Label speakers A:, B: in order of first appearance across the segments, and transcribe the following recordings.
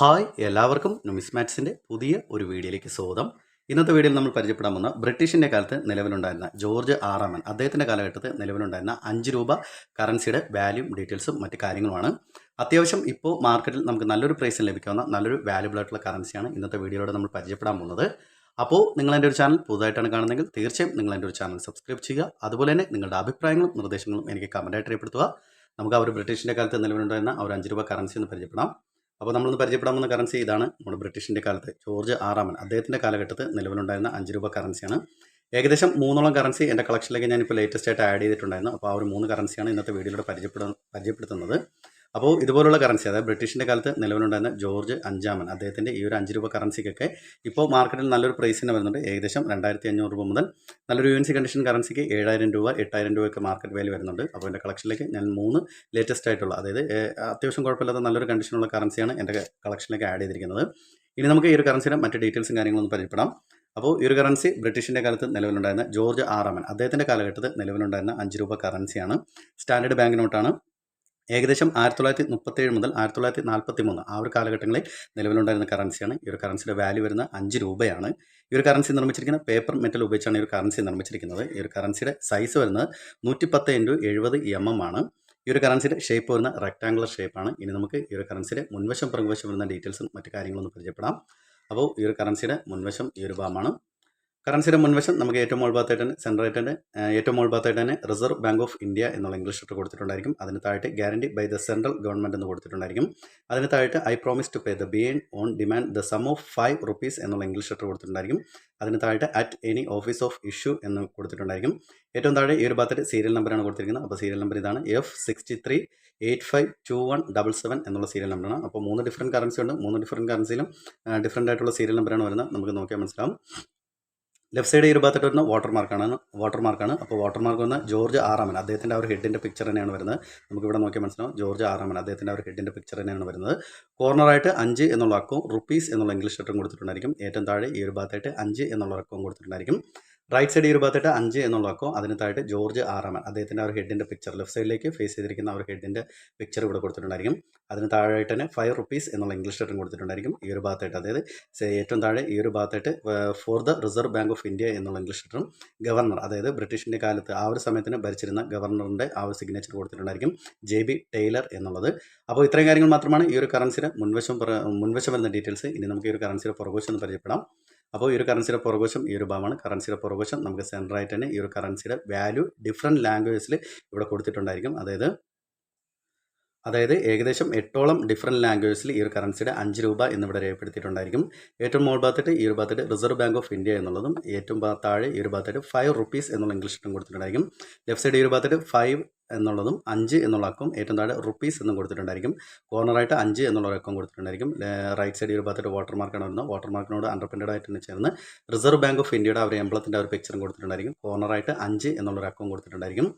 A: Hi എല്ലാവർക്കും നുമിസ്മാറ്റ്സിന്റെ പുതിയ ഒരു വീഡിയോയിലേക്ക് സ്വാഗതം. ഇന്നത്തെ വീഡിയോയിൽ നമ്മൾ പരിചയപ്പെടാൻ പോകുന്ന ബ്രിട്ടീഷിന്റെ കാലത്ത് നിലവിലുണ്ടായിരുന്ന ജോർജ് ആറാമൻ അദ്ദേഹത്തിന്റെ കാലഘട്ടത്തിൽ നിലവിലുണ്ടായിരുന്ന അഞ്ച് രൂപ കറൻസിയുടെ വാല്യൂ ഡീറ്റെയിൽസും മറ്റ് കാര്യങ്ങളുമാണ്. അത്യാവശ്യം ഇപ്പോൾ മാർക്കറ്റിൽ നമുക്ക് നല്ലൊരു പ്രൈസിൽ ലഭിക്കാവുന്ന നല്ലൊരു വാല്യൂബിൾ ആയിട്ടുള്ള കറൻസിയാണ് ഇന്നത്തെ വീഡിയോയിലൂടെ നമ്മൾ പരിചയപ്പെടാൻ പോകുന്നത്. അപ്പോൾ നിങ്ങൾ എന്റെ ഒരു ചാനൽ പുതുതായിട്ടാണ് കാണുന്നതെങ്കിൽ തീർച്ചയായും നിങ്ങൾ എന്റെ ഒരു ചാനൽ സബ്സ്ക്രൈബ് ചെയ്യുക. അതുപോലെ തന്നെ നിങ്ങളുടെ അഭിപ്രായങ്ങളും നിർദ്ദേശങ്ങളും എനിക്ക് കമന്റായിട്ട് രേഖപ്പെടുത്തുക. നമുക്ക് ആ ഒരു ബ്രിട്ടീഷിന്റെ കാലത്ത് നിലവിലുണ്ടായിരുന്ന ആ ഒരു അഞ്ച് രൂപ കറൻസി ഒന്ന് പരിചയപ്പെടാം. അപ്പോൾ നമ്മളൊന്ന് പരിചയപ്പെടാൻ പോകുന്ന കറൻസി ഇതാണ് നമ്മുടെ ബ്രിട്ടീഷിന്റെ കാലത്ത്. ജോർജ് ആറാമൻ അദ്ദേഹത്തിന്റെ കാലഘട്ടത്തിൽ നിലവിലുണ്ടായിരുന്ന അഞ്ച് രൂപ കറൻസിയാണ് ഏകദേശം മൂന്നോളം കറൻസി എന്റെ കളക്ഷനിലേക്ക് ഞാനിപ്പോൾ ലേറ്റസ്റ്റ് ആയിട്ട് ആഡ് ചെയ്തിട്ടുണ്ടായിരുന്നു. അപ്പോൾ ആ ഒരു മൂന്ന് കറൻസിയാണ് ഇന്നത്തെ വീഡിയോയിലൂടെ പരിചയപ്പെടു പരിചയപ്പെടുത്തുന്നത്. അപ്പോൾ ഇതുപോലുള്ള കറൻസി അതായത് ബ്രിട്ടീഷിന്റെ കാലത്ത് നിലവിലുണ്ടായിരുന്ന ജോർജ് അഞ്ചാമൻ അദ്ദേഹത്തിന്റെ ഈ ഒരു അഞ്ച് രൂപ കറൻസിക്കൊക്കെ ഇപ്പോൾ മാർക്കറ്റിൽ നല്ലൊരു പ്രൈസ് തന്നെ വരുന്നുണ്ട്. ഏകദേശം രണ്ടായിരത്തി അഞ്ഞൂറ് രൂപ മുതൽ നല്ലൊരു യു എൻ സി കണ്ടീഷൻ കറൻസിക്ക് ഏഴായിരം രൂപ എട്ടായിരം രൂപയൊക്കെ മാർക്കറ്റ് വാല്യൂ വരുന്നുണ്ട്. അപ്പോൾ എന്റെ കളക്ഷനിലേക്ക് ഞാൻ മൂന്ന് ലേറ്റസ്റ്റ് ആയിട്ടുള്ള അതായത് അത്യാവശ്യം കുഴപ്പമില്ലാത്ത നല്ലൊരു കണ്ടീഷനുള്ള കറൻസിയാണ് എന്റെ കളക്ഷനിലേക്ക് ആഡ് ചെയ്തിരിക്കുന്നത്. ഇനി നമുക്ക് ഈ ഒരു കറൻസിയുടെ മറ്റ് ഡീറ്റെയിൽസും കാര്യങ്ങളൊന്നും പരിചയപ്പെടാം. അപ്പോൾ ഈ ഒരു കറൻസി ബ്രിട്ടീഷിന്റെ കാലത്ത് നിലവിലുണ്ടായിരുന്ന ജോർജ് ആറാമൻ അദ്ദേഹത്തിന്റെ കാലഘട്ടത്തിൽ നിലവിലുണ്ടായിരുന്ന അഞ്ച് രൂപ കറൻസിയാണ് സ്റ്റാൻഡേർഡ് ബാങ്ക് നോട്ടാണ്. ഏകദേശം ആയിരത്തി തൊള്ളായിരത്തി മുപ്പത്തേഴ് മുതൽ ആയിരത്തി തൊള്ളായിരത്തി നാൽപ്പത്തി മൂന്ന് ആ ഒരു കാലഘട്ടങ്ങളിൽ നിലവിലുണ്ടായിരുന്ന കറൻസിയാണ് ഈ ഒരു കറൻസിയുടെ വാല്യൂ വരുന്ന അഞ്ച് രൂപയാണ്. ഈ ഒരു കറൻസി നിർമ്മിച്ചിരിക്കുന്ന പേപ്പർ മെറ്റൽ ഉപയോഗിച്ചാണ് ഈ ഒരു കറൻസി നിർമ്മിച്ചിരിക്കുന്നത്. ഈ ഒരു കറൻസിയുടെ സൈസ് വരുന്നത് നൂറ്റി പത്ത് ഇന്റു എഴുപത് എം എം ആണ്. ഈ ഒരു കറൻസിയുടെ ഷേപ്പ് വരുന്ന റെക്ടാങ്കുലർ ഷേപ്പാണ് ഇനി നമുക്ക് ഈ ഒരു കറൻസിയുടെ മുൻവശം പ്രകുവശം വരുന്ന ഡീറ്റെയിൽസും മറ്റു കാര്യങ്ങളൊന്നും പരിചയപ്പെടാം. അപ്പോൾ ഈ ഒരു കറൻസിയുടെ മുൻവശം ഈ ഒരു ഭാഗമാണ്. കറൻസിയുടെ മുൻവശം നമുക്ക് ഏറ്റവും മുൾഭാഗത്തായിട്ട് തന്നെ സെൻട്രൽ ആയിട്ട് തന്നെ ഏറ്റവും മുൾഭാഗത്തായിട്ട് തന്നെ റിസർവ് ബാങ്ക് ഓഫ് ഇന്ത്യ എന്നുള്ള ഇംഗ്ലീഷ് ലെറ്റർ കൊടുത്തിട്ടുണ്ടായിരിക്കും. അതിന് താഴെ guarantee by the central government എന്ന് കൊടുത്തിട്ടുണ്ടായിരിക്കും. അതിന് താഴെ I promise to pay the B on demand the sum of five rupees എന്നുള്ള ഇംഗ്ലീഷ് ലെറ്റർ കൊടുത്തിട്ടുണ്ടായിരിക്കും. അതിന് താഴെ at any office of issue എന്ന് കൊടുത്തിട്ടുണ്ടായിരിക്കും. ഏറ്റവും താഴെ ഈ ഒരു ഭാഗത്ത് സീരിയൽ നമ്പറാണ് കൊടുത്തിരിക്കുന്നത്. അപ്പോൾ സീരിയൽ നമ്പർ ഇതാണ് F sixty eight five two one double seven എന്നുള്ള സീരിയൽ നമ്പറാണ് അപ്പോൾ മൂന്ന് ഡിഫറന്റ് കറൻസി ഉണ്ട്. മൂന്ന് ഡിഫറന്റ് കറൻസിയിലും ഡിഫറന്റ് ആയിട്ടുള്ള സീരിയൽ നമ്പറാണ് വരുന്നത്. നമുക്ക് നോക്കിയാൽ മനസ്സിലാവും. ലെഫ്റ്റ് സൈഡ് ഇരുപത്തെട്ട് വരുന്ന വാട്ടർ മാർക്കാണ് വാട്ടർ മാർക്കാണ് അപ്പോൾ വാട്ടർ മാർക്ക് വന്ന ജോർജ് ആറാമൻ അദ്ദേഹത്തിന്റെ ആ ഒരു ഹെഡിന്റെ പിക്ചർ തന്നെയാണ് വരുന്നത്. നമുക്ക് ഇവിടെ നോക്കിയാൽ മനസ്സിലാവും. ജോർജ് ആറാമൻ അദ്ദേഹത്തിന്റെ ഒരു ഹെഡിന്റെ പിക്ചർ തന്നെയാണ് വരുന്നത്. കോർണറായിട്ട് അഞ്ച് എന്നുള്ള അക്കവും റുപ്പീസ് എന്നുള്ള ഇംഗ്ലീഷ് ലെറ്ററും കൊടുത്തിട്ടുണ്ടായിരിക്കും. ഏറ്റവും താഴെ ഈ ഒരു ഭാഗത്തായിട്ട് അഞ്ച് എന്നുള്ള അക്കവും കൊടുത്തിട്ടുണ്ടായിരിക്കും. റൈറ്റ് സൈഡ് ഭാഗത്തായിട്ട് അഞ്ച് എന്നുള്ള അക്കവും അതിന് താഴെ ജോർജ് ആറാമൻ അദ്ദേഹത്തിന്റെ ആ ഒരു ഹെഡിന്റെ പിക്ചർ ലെഫ്റ്റ് സൈഡിലേക്ക് ഫേസ് ചെയ്തിരിക്കുന്ന ആ ഒരു ഹെഡിന്റെ പിക്ചർ ഇവിടെ കൊടുത്തിട്ടുണ്ടായിരിക്കും. അതിന് താഴെയായിട്ട് തന്നെ ഫൈവ് റുപ്പീസ് എന്നുള്ള ഇംഗ്ലീഷ് ലെറ്ററും കൊടുത്തിട്ടുണ്ടായിരിക്കും ഈ ഒരു ഭാഗത്തായിട്ട്. അതായത് ഏറ്റവും താഴെ ഈ ഒരു ഭാഗത്തായിട്ട് for the Reserve Bank of India എന്നുള്ള ഇംഗ്ലീഷ് ലെറ്ററും ഗവർണർ അതായത് ബ്രിട്ടീഷിന്റെ കാലത്ത് ആ ഒരു സമയത്തിന് ഭരിച്ചിരുന്ന ഗവർണറിന്റെ ആ ഒരു സിഗ്നേച്ചർ കൊടുത്തിട്ടുണ്ടായിരിക്കും ജെ ബി ടൈലർ എന്നുള്ളത്. അപ്പോൾ ഇത്രയും കാര്യങ്ങൾ മാത്രമാണ് ഈ ഒരു കറൻസിയുടെ മുൻവശം മുൻവശം വരുന്ന ഡീറ്റെയിൽസ് ഇനി നമുക്ക് ഈ ഒരു കറൻസിയുടെ പുറകുവശം ഒന്ന് പരിചയപ്പെടാം. അപ്പോൾ ഈ ഒരു കറൻസിയുടെ പുറകുവശം ഈ ഒരു ഭാഗമാണ് കറൻസിയുടെ പുറകുവശം. നമുക്ക് സെന്ററായിട്ട് തന്നെ ഈ ഒരു കറൻസിയുടെ വാല്യൂ ഡിഫറെന്റ് ലാംഗ്വേജസിൽ ഇവിടെ കൊടുത്തിട്ടുണ്ടായിരിക്കും. അതായത് അതായത് ഏകദേശം എട്ടോളം ഡിഫറെന്റ് ലാംഗ്വേജസിൽ ഈ ഒരു കറൻസിയുടെ അഞ്ച് രൂപ എന്നിവിടെ രേഖപ്പെടുത്തിയിട്ടുണ്ടായിരിക്കും. ഏറ്റവും മുകൾ ഭാഗത്തായിട്ട് ഈ ഒരു ഭാഗത്തായിട്ട് റിസർവ് ബാങ്ക് ഓഫ് ഇന്ത്യ എന്നുള്ളതും ഏറ്റവും താഴെ ഈ ഒരു ഭാഗത്തായിട്ട് ഫൈവ് റുപ്പീസ് എന്നുള്ള ഇംഗ്ലീഷ് ഇഷ്ടം കൊടുത്തിട്ടുണ്ടായിരിക്കും. ലെഫ്റ്റ് സൈഡ് ഈ ഒരു ഭാഗത്തായിട്ട് ഫൈവ് എന്നുള്ളതും അഞ്ച് എന്നുള്ള അക്കവും ഏറ്റവും താഴെ റുപ്പീസ് എന്നും കൊടുത്തിട്ടുണ്ടായിരിക്കും. കോർണറായിട്ട് അഞ്ച് എന്നുള്ള ഒരു അക്കം കൊടുത്തിട്ടുണ്ടായിരിക്കും. റൈറ്റ് സൈഡ് ഒരു ഭാഗത്തായിട്ട് വാട്ടർ മാർക്കാണ് വരുന്നത്. വാട്ടർ മാർക്കിനോട് അണ്ടർപ്രിന്റഡ് ആയിട്ട് ചേർന്ന് റിസർവ് ബാങ്ക് ഓഫ് ഇന്ത്യയുടെ ഒരു എംബ്ലത്തിന്റെ ഒരു പിക്ചറും കൊടുത്തിട്ടുണ്ടായിരിക്കും. കോർണറായിട്ട് അഞ്ച് എന്നുള്ള അക്കവും കൊടുത്തിട്ടുണ്ടായിരിക്കും.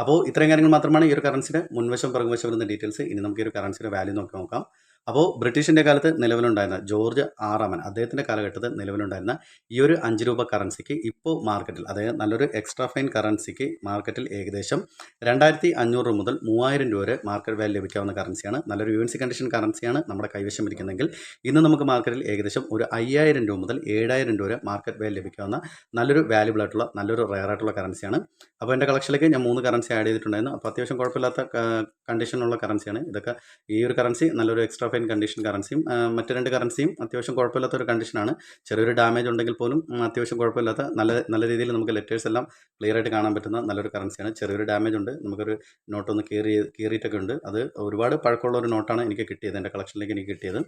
A: അപ്പോൾ ഇത്രയും കാര്യങ്ങൾ മാത്രമാണ് ഈ ഒരു കറൻസിയുടെ മുൻവശം പുറകുവശം വരുന്ന ഡീറ്റെയിൽസ് ഇനി നമുക്ക് ഈ ഒരു കറൻസിയുടെ വാല്യൂ നോക്കി നോക്കാം. അപ്പോൾ ബ്രിട്ടീഷിന്റെ കാലത്ത് നിലവിലുണ്ടായിരുന്ന ജോർജ് ആറാമൻ അദ്ദേഹത്തിന്റെ കാലഘട്ടത്തിൽ നിലവിലുണ്ടായിരുന്ന ഈ ഒരു അഞ്ച് രൂപ കറൻസിക്ക് ഇപ്പോൾ മാർക്കറ്റിൽ അതായത് നല്ലൊരു എക്സ്ട്രാ ഫൈൻ കറൻസിക്ക് മാർക്കറ്റിൽ ഏകദേശം രണ്ടായിരത്തി അഞ്ഞൂറ് മുതൽ മൂവായിരം രൂപ വരെ മാർക്കറ്റ് വാല്യൂ ലഭിക്കാവുന്ന കറൻസിയാണ് നല്ലൊരു യു കണ്ടീഷൻ കറൻസിയാണ് നമ്മുടെ കൈവശം ഇരിക്കുന്നതെങ്കിൽ ഇന്ന് നമുക്ക് മാർക്കറ്റിൽ ഏകദേശം ഒരു അയ്യായിരം രൂപ മുതൽ ഏഴായിരം രൂപ വരെ മാർക്കറ്റ് വാല്യൂ ലഭിക്കാവുന്ന നല്ലൊരു വാല്യുബിൾ ആയിട്ടുള്ള നല്ലൊരു റയർ ആയിട്ടുള്ള കറൻസിയാണ് അപ്പോൾ എന്റെ കളക്ഷനിലേക്ക് ഞാൻ മൂന്ന് കറൻസി ആഡ് ചെയ്തിട്ടുണ്ടായിരുന്നു. അപ്പോൾ അത്യാവശ്യം കുഴപ്പമില്ലാത്ത കണ്ടീഷനുള്ള കറൻസിയാണ് ഇതൊക്കെ ഈ ഒരു കറൻസി നല്ലൊരു എക്സ്ട്രാ ഫൈൻ കണ്ടീഷൻ കറൻസിയും മറ്റു രണ്ട് കറൻസിയും അത്യാവശ്യം കുഴപ്പമില്ലാത്ത ഒരു കണ്ടീഷനാണ് ചെറിയൊരു ഡാമേജ് ഉണ്ടെങ്കിൽ പോലും അത്യാവശ്യം കുഴപ്പമില്ലാത്ത നല്ല നല്ല രീതിയിൽ നമുക്ക് ലെറ്റേഴ്സ് എല്ലാം ക്ലിയർ ആയിട്ട് കാണാൻ പറ്റുന്ന നല്ലൊരു കറൻസിയാണ് ചെറിയൊരു ഡാമേജ് ഉണ്ട് നമുക്കൊരു നോട്ട് നോട്ടൊന്ന് കീറി കീറിയിട്ടൊക്കെ ഉണ്ട്. അത് ഒരുപാട് പഴക്കമുള്ള ഒരു നോട്ടാണ് എനിക്ക് കിട്ടിയത് എന്റെ കളക്ഷനിലേക്ക് എനിക്ക് കിട്ടിയത്.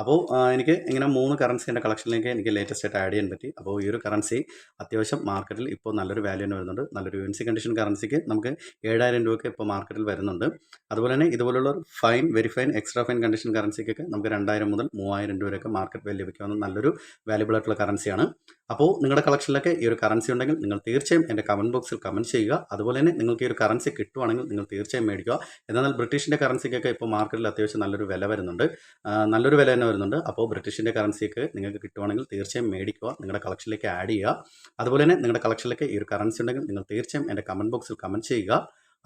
A: അപ്പോൾ എനിക്ക് ഇങ്ങനെ മൂന്ന് കറൻസി എന്റെ കളക്ഷനിലേക്ക് എനിക്ക് ലേറ്റസ്റ്റ് ആയിട്ട് ആഡ് ചെയ്യാൻ പറ്റി. അപ്പോൾ ഈ ഒരു കറൻസി അത്യാവശ്യം മാർക്കറ്റിൽ ഇപ്പോൾ നല്ലൊരു വാല്യൂ തന്നെ വരുന്നുണ്ട്. നല്ലൊരു യുൻസി കണ്ടീഷൻ കറൻസിക്ക് നമുക്ക് ഏഴായിരം രൂപയ്ക്ക് ഇപ്പോൾ മാർക്കറ്റിൽ വരുന്നുണ്ട്. അതുപോലെ തന്നെ ഇതുപോലുള്ള fine very fine extra fine condition കറൻസിക്കൊക്കെ നമുക്ക് രണ്ടായിരം മുതൽ മൂവായിരം രൂപ വരെയൊക്കെ മാർക്കറ്റ് വാല്യൂ ലഭിക്കാവുന്ന നല്ലൊരു വാല്യുബിൾ ആയിട്ടുള്ള കറൻസിയാണ് അപ്പോൾ നിങ്ങളുടെ കളക്ഷനിലൊക്കെ ഈ ഒരു കറൻസി ഉണ്ടെങ്കിൽ നിങ്ങൾ തീർച്ചയായും എന്റെ കമന്റ് ബോക്സിൽ കമന്റ് ചെയ്യുക. അതുപോലെ തന്നെ നിങ്ങൾക്ക് ഈ ഒരു കറൻസി കിട്ടുവാണെങ്കിൽ നിങ്ങൾ തീർച്ചയായും മേടിക്കുക. എന്നാൽ ബ്രിട്ടീഷിന്റെ കറൻസിക്കൊക്കെ ഇപ്പോൾ മാർക്കറ്റിൽ അത്യാവശ്യം നല്ലൊരു വില വരുന്നുണ്ട്. നല്ലൊരു വില തന്നെ വരുന്നുണ്ട്. അപ്പോൾ ബ്രിട്ടീഷിന്റെ കറൻസിയൊക്കെ നിങ്ങൾക്ക് കിട്ടുവാണെങ്കിൽ തീർച്ചയായും മേടിക്കുക. നിങ്ങളുടെ കളക്ഷനിലേക്ക് ആഡ് ചെയ്യുക. അതുപോലെ തന്നെ നിങ്ങളുടെ കളക്ഷനിലേക്ക് ഈ ഒരു കറൻസി ഉണ്ടെങ്കിൽ നിങ്ങൾ തീർച്ചയായും എന്റെ കമന്റ് ബോക്സിൽ കമന്റ് ചെയ്യുക.